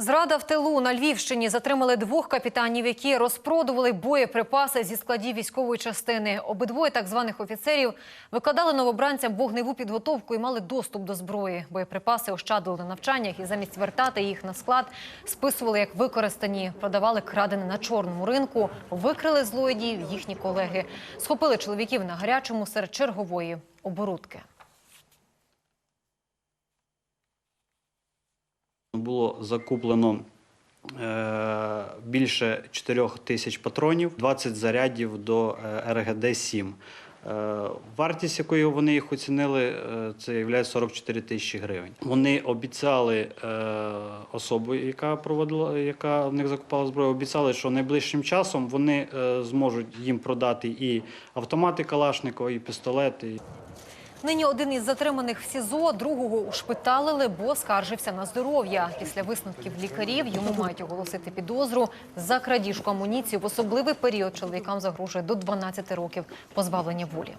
Зрада в тилу на Львівщині затримали двох капітанів, які розпродували боєприпаси зі складів військової частини. Обидвоє так званих офіцерів викладали новобранцям вогневу підготовку і мали доступ до зброї. Боєприпаси ощадили на навчаннях і замість вертати їх на склад списували як використані, продавали крадене на чорному ринку, викрили злодіїв їхні колеги. Схопили чоловіків на гарячому серед чергової оборудки. Було закуплено е, більше 4 тисяч патронів, 20 зарядів до е, РГД-7. Е, Вартість, якою вони їх оцінили, це є 44 тисячі гривень. Вони обіцяли особу, яка проводила, яка в них закупала зброю, обіцяли, що найближчим часом вони зможуть їм продати і автомати Калашникова, і пістолети. Нині один із затриманих в СІЗО, другого ушпиталили, бо скаржився на здоров'я. Після висновків лікарів йому мають оголосити підозру за крадіжку амуніції. В особливий період чоловікам загрожує до 12 років позбавлення волі.